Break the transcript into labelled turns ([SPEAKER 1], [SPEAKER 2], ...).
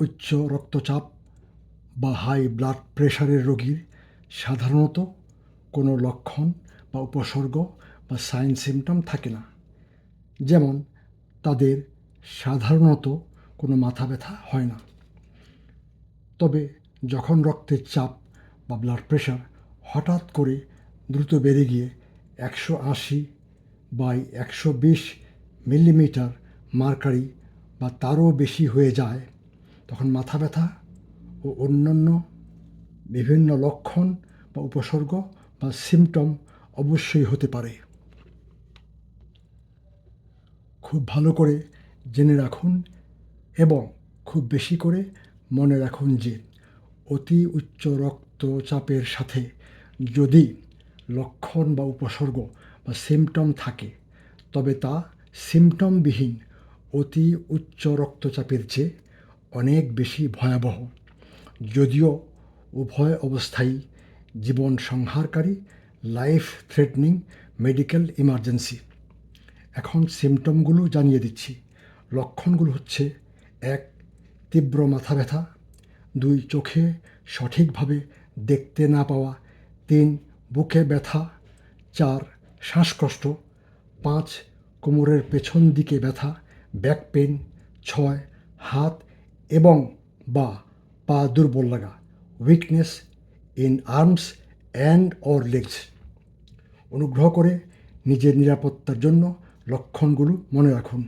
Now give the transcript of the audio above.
[SPEAKER 1] উচ্চ রক্তচাপ বা হাই ব্লাড প্রেশারের রোগীর সাধারণত কোনো লক্ষণ বা উপসর্গ বা সাইন সিমটম থাকে না। যেমন তাদের সাধারণত কোনো মাথা ব্যথা হয় না। তবে যখন রক্তের চাপ বা ব্লাড প্রেশার হঠাৎ করে দ্রুত বেড়ে গিয়ে একশো আশি বাই একশো বিশ মিলিমিটার মার্কারি বা তারও বেশি হয়ে যায় তখন মাথা ব্যথা ও অন্যান্য বিভিন্ন লক্ষণ বা উপসর্গ বা সিমটম অবশ্যই হতে পারে। খুব ভালো করে জেনে রাখুন এবং খুব বেশি করে মনে রাখুন যে অতি উচ্চ রক্তচাপের সাথে যদি লক্ষণ বা উপসর্গ বা সিমটম থাকে, তবে তা সিমটমবিহীন অতি উচ্চ রক্তচাপের চেয়ে অনেক বেশি ভয়াবহ। যদিও উভয় অবস্থাই জীবন সংহারকারী লাইফ থ্রেটনিং মেডিকেল ইমার্জেন্সি এখন সিমটমগুলো জানিয়ে দিচ্ছি। লক্ষণগুলো হচ্ছে, এক, তীব্র মাথা ব্যথা, দুই, চোখে সঠিকভাবে দেখতে না পাওয়া, তিন, বুকে ব্যথা, চার, শ্বাসকষ্ট, পাঁচ, কোমরের পেছন দিকে ব্যথা ব্যাক পেন ছয়, হাত এবং বা, পা দুর্বল লাগা weakness in arms and or legs অনুগ্রহ করে নিজের নিরাপত্তার জন্য লক্ষণগুলো মনে রাখুন।